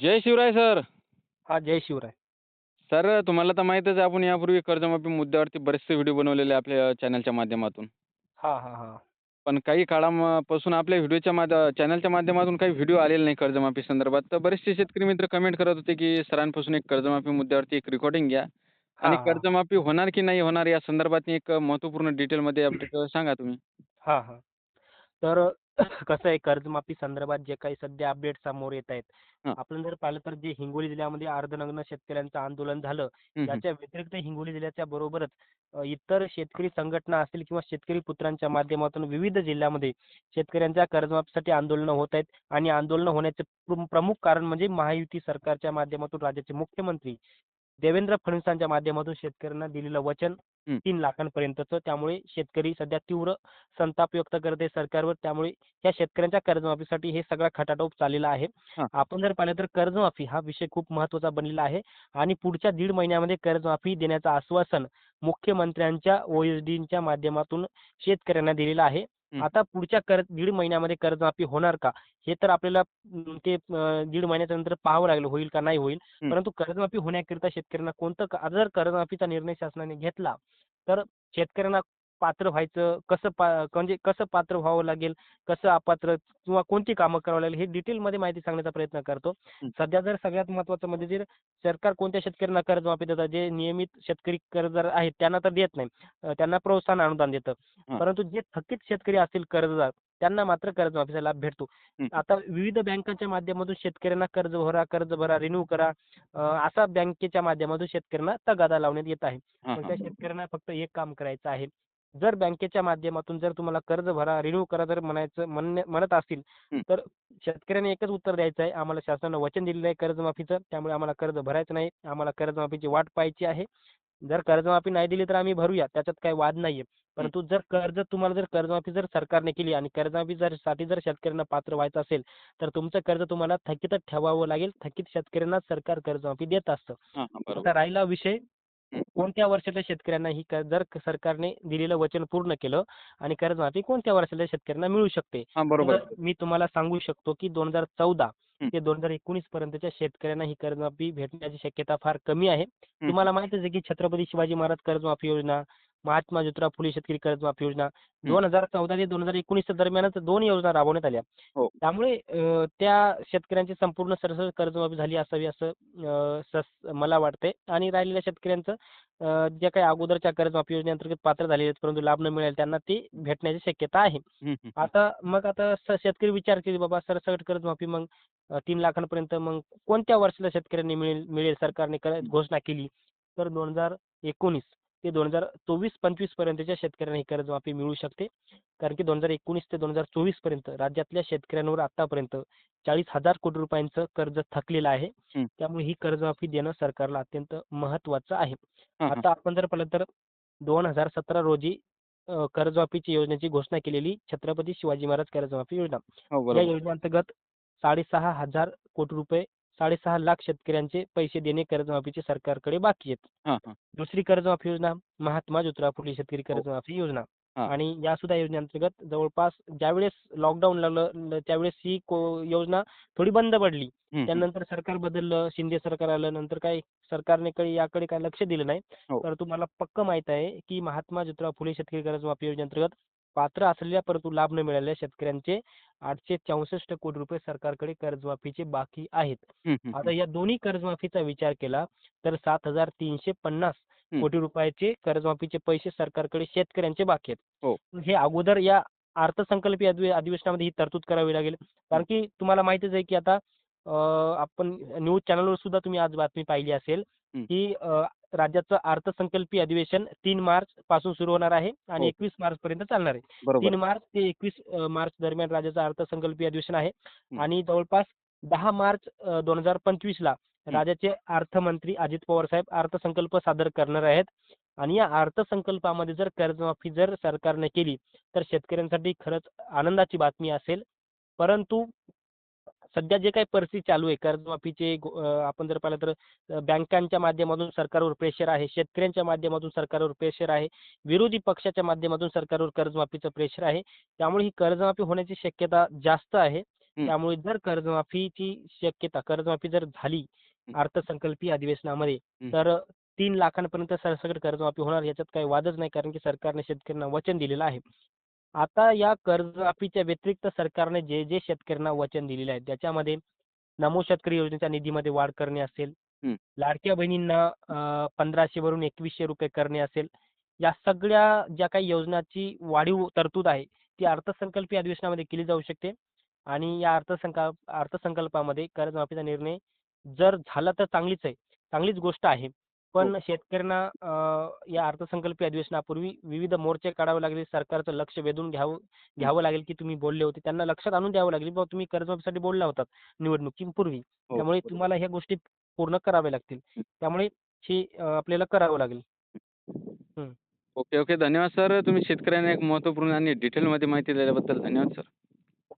जय Shivray sir. हा जय Shivray. Sir तुम्हाला तर माहीतच आहे आपण यापूर्वी कर्जमाफी मुद्द्यावरती बरेचसे व्हिडिओ बनवलेले आपल्या चॅनलच्या माध्यमातून. हा हा हा. पण काही काळापासून आपल्या व्हिडिओच्या चॅनलच्या माध्यमातून काही व्हिडिओ आलेले नाही कर्जमाफी संदर्भात. तर बरेचसे शेतकरी मित्र कमेंट करत होते की सरांपासून एक कर्जमाफी मुद्द्यावरती एक रेकॉर्डिंग घ्या. आणि. कर्जमाफी होणार की नाही होणार या संदर्भात एक महत्त्वपूर्ण डिटेलमध्ये अपडेट सांगा तुम्ही. हा हा. तर कसं आहे कर्जमाफी संदर्भात जे काही सध्या अपडेट समोर येत आहेत. आपण जर पाहिलं तर जे हिंगोली जिल्ह्यामध्ये अर्धनग्न शेतकऱ्यांचं आंदोलन झालं हम्म, हम्म. याच्या व्यतिरिक्त हिंगोली जिल्ह्याच्या बरोबरच इतर शेतकरी संघटना असतील किंवा शेतकरी पुत्रांच्या माध्यमातून विविध जिल्ह्यामध्ये शेतकऱ्यांच्या कर्जमाफीसाठी आंदोलनं होत आहेत आणि आंदोलनं होण्याचे प्र- प्रमुख कारण म्हणजे महायुती सरकारच्या माध्यमातून राज्याचे मुख्यमंत्री देवेंद्र फडणवीसांच्या माध्यमातून शेतकऱ्यांना दिलेलं वचन. तीन लाखांपर्यंतचं त्यामुळे शेतकरी सध्या तीव्र संताप व्यक्त करत आहे सरकारवर त्यामुळे या शेतकऱ्यांच्या कर्जमाफीसाठी हे सगळा खटाटोप चाललेला आहे. आपण जर पाहिलं तर कर्जमाफी हा विषय खूप महत्त्वाचा बनलेला आहे आणि पुढच्या दीड महिन्यामध्ये कर्जमाफी देण्याचं आश्वासन मुख्यमंत्र्यांच्या ओएसडीच्या माध्यमातून शेतकऱ्यांना दिलेलं आहे. आता पुढच्या कर दीड महिन्यामध्ये कर्जमाफी होणार का? हे तर आपल्याला ते दीड महिन्याच्या नंतर पाहावं लागेल होईल का नाही होईल. परंतु कर्जमाफी होण्याकरिता शेतकऱ्यांना कोणतं जर कर्जमाफीचा निर्णय शासनाने घेतला तर शेतकऱ्यांना पात्र व्हायचं कसं पा म्हणजे कसं पात्र व्हावं लागेल कसं अपात्र किंवा कोणती कामं करावं लागेल हे डिटेलमध्ये माहिती सांगण्याचा प्रयत्न करतो. सध्या जर सगळ्यात महत्त्वाचं म्हणजे जे सरकार कोणत्या शेतकऱ्यांना कर्जमाफी देतात जे नियमित शेतकरी कर्जदार आहेत त्यांना तर देत नाही त्यांना प्रोत्साहन अनुदान देतं. परंतु जे थकीत शेतकरी असतील कर्जदार त्यांना मात्र कर्जमाफीचा लाभ भेटतो. आता विविध बँकांच्या माध्यमातून शेतकऱ्यांना कर्ज भरा कर्ज भरा रिन्यू करा असा बँकेच्या माध्यमातून शेतकऱ्यांना तगादा लावण्यात येत आहे. त्या शेतकऱ्यांना फक्त एक काम करायचं आहे जर बँकेच्या माध्यमातून जर तुम्हाला कर्ज भरा रिन्यू करा जर म्हणायचं म्हणणे म्हणत असतील. तर शेतकऱ्यांनी एकच उत्तर द्यायचं आहे. आम्हाला शासनानं वचन दिलेलं आहे कर्जमाफीचं. त्यामुळे आम्हाला कर्ज भरायचं नाही. आम्हाला कर्जमाफीची वाट पाहायची आहे. जर कर्जमाफी नाही दिली तर आम्ही भरूया. त्याच्यात काही वाद नाहीये. परंतु जर कर्ज तुम्हाला जर कर्जमाफी जर सरकारने केली आणि कर्जमाफी जर साठी जर शेतकऱ्यांना पात्र व्हायचं असेल तर तुमचं कर्ज तुम्हाला थकीतच ठेवावं लागेल. थकीत शेतकऱ्यांना सरकार कर्जमाफी देत असतं. आता राहिला विषय. कोणत्या वर्षाच्या शेतकऱ्यांना ही जर सरकारने दिलेलं वचन पूर्ण केलं आणि कर्जमाफी कोणत्या वर्षाच्या शेतकऱ्यांना मिळू शकते? हां बरोबर. मी तुम्हाला सांगू शकतो की दोन हजार चौदा. ते दोन हजार एकोणीस पर्यंतच्या शेतकऱ्यांना ही कर्जमाफी भेटण्याची शक्यता फार कमी आहे. तुम्हाला माहितच आहे की छत्रपती शिवाजी महाराज कर्जमाफी योजना महात्मा ज्योतिराव फुले शेतकरी कर्जमाफी योजना दोन हजार चौदा ते दोन हजार एकोणीसच्या दरम्यानच दोन योजना राबवण्यात आल्या. हो. त्यामुळे अं, त्या शेतकऱ्यांची संपूर्ण सरसर कर्जमाफी झाली असावी असं अं, सस- मला वाटतंय. आणि राहिलेल्या शेतकऱ्यांचं अं, जे काही अगोदरच्या कर्जमाफी योजनेअंतर्गत पात्र झालेले आहेत परंतु लाभ न मिळाले त्यांना ते भेटण्याची शक्यता आहे. आता मग आता स- शेतकरी विचार केली बाबा सरसकट कर्जमाफी मग अं, तीन लाखांपर्यंत मग कोणत्या वर्षाला शेतकऱ्यांनी मिळेल मिळेल सरकारने कर- घोषणा केली? तर दोन हजार एकोणीस. ते दोन हजार चोवीस पंचवीस पर्यंतच्या शेतकऱ्यांना ही कर्जमाफी मिळू शकते. कारण की दोन हजार एकोणीस ते दोन हजार चोवीसपर्यंत राज्यातल्या शेतकऱ्यांवर आतापर्यंत चाळीस हजार कोटी रुपयांचं कर्ज थकलेलं आहे. त्यामुळे ही कर्जमाफी देणं सरकारला अत्यंत महत्वाचं आहे. आता आपण जर पाहिलं तर दोन हजार सतरा रोजी कर्जमाफीची योजनेची घोषणा केलेली छत्रपती शिवाजी महाराज कर्जमाफी योजना. हो या योजनेअंतर्गत साडेसहा हजार कोटी रुपये साडेसहा लाख शेतकऱ्यांचे पैसे देणे कर्जमाफीचे सरकारकडे बाकी आहेत हां हां दुसरी कर्जमाफी योजना महात्मा ज्योतिराव फुले शेतकरी कर्जमाफी योजना हा. आणि या सुद्धा योजनेअंतर्गत जवळपास ज्यावेळेस लॉकडाऊन लागलं त्यावेळेस ही योजना थोडी बंद पडली हं, हं. त्यानंतर सरकार बदललं शिंदे सरकार आलं नंतर काही सरकारने काही याकडे काही लक्ष दिलं नाही हो. तर तुम्हाला पक्क माहीत आहे की महात्मा ज्योतिराव फुले शेतकरी कर्जमाफी योजनेअंतर्गत पात्र असलेल्या परंतु लाभ न मिळालेल्या शेतकऱ्यांचे आठशे चौसष्ट कोटी रुपये सरकारकडे कर्जमाफीचे बाकी आहेत हं, हं, आता या दोन्ही कर्जमाफीचा विचार केला तर सात हजार तीनशे पन्नास हं. कोटी रुपयाचे कर्जमाफीचे पैसे सरकारकडे शेतकऱ्यांचे बाकी हो. आहेत हे अगोदर या अर्थसंकल्पीय अधिवे- अधिवेशनामध्ये ही तरतूद करावी लागेल कारण की तुम्हाला माहितीच आहे की आता आपण न्यूज चॅनलवर सुद्धा तुम्ही आज बातमी पाहिली असेल हं. की राज्याचं अर्थसंकल्पीय अधिवेशन तीन मार्च पासून सुरू होणार आहे आणि हो. एकवीस मार्च पर्यंत चालणार आहे तीन मार्च ते एकवीस मार्च दरम्यान राज्याचं अर्थसंकल्पीय अधिवेशन आहे. आणि जवळपास दहा मार्च दोन हजार पंचवीस ला. राज्याचे अर्थमंत्री अजित पवार साहेब अर्थसंकल्प सादर करणार आहेत आणि या अर्थसंकल्पामध्ये जर कर्जमाफी जर सरकारने केली तर शेतकऱ्यांसाठी खरंच आनंदाची बातमी असेल परंतु सध्या जे काही परिस्थिती चालू आहे कर्जमाफीचे आपण जर पाहिलं तर बँकांच्या माध्यमातून सरकारवर प्रेशर आहे शेतकऱ्यांच्या माध्यमातून सरकारवर प्रेशर आहे विरोधी पक्षाच्या माध्यमातून सरकारवर कर्जमाफीचं प्रेशर आहे त्यामुळे ही कर्जमाफी होण्याची शक्यता जास्त आहे. त्यामुळे जर कर्जमाफीची शक्यता कर्जमाफी जर झाली. अर्थसंकल्पीय अधिवेशनामध्ये. तर तीन लाखांपर्यंत सरसकट कर्जमाफी होणार याच्यात काही वादच नाही कारण की सरकारने शेतकऱ्यांना वचन दिलेलं आहे. आता या कर्जमाफीच्या व्यतिरिक्त सरकारने जे जे शेतकऱ्यांना वचन दिलेले आहे त्याच्यामध्ये नमो शेतकरी योजनेच्या निधीमध्ये वाढ करणे असेल. लाडक्या बहिणींना 1500 वरून 2100 रुपये करणे असेल, या सगळ्या ज्या काही योजनाची वाढीव तरतूद आहे ती अर्थसंकल्पीय अधिवेशनामध्ये केली जाऊ शकते आणि या अर्थसंकल्प अर्थसंकल्पामध्ये कर्जमाफीचा निर्णय जर झाला तर चांगलीच आहे. चांगलीच गोष्ट आहे. पण हो. शेतकऱ्यांना अ, या अर्थसंकल्पीय अधिवेशनापूर्वी विविध मोर्चे काढावे लागले. सरकारचं लक्ष वेधून घ्यावं घ्यावं लागेल की तुम्ही बोलले होते. त्यांना लक्षात आणून द्यावं लागेल बाबा तुम्ही कर्जमाफीसाठी बोलला होतात निवडणुकीपूर्वी. हो, त्यामुळे बरोबर. तुम्हाला ह्या गोष्टी पूर्ण कराव्या लागतील. त्यामुळे हे अ, आपल्याला करावं लागेल. Okay, okay. धन्यवाद सर. तुम्ही शेतकऱ्यांना एक महत्त्वपूर्ण आणि डिटेलमध्ये माहिती दिल्याबद्दल धन्यवाद सर.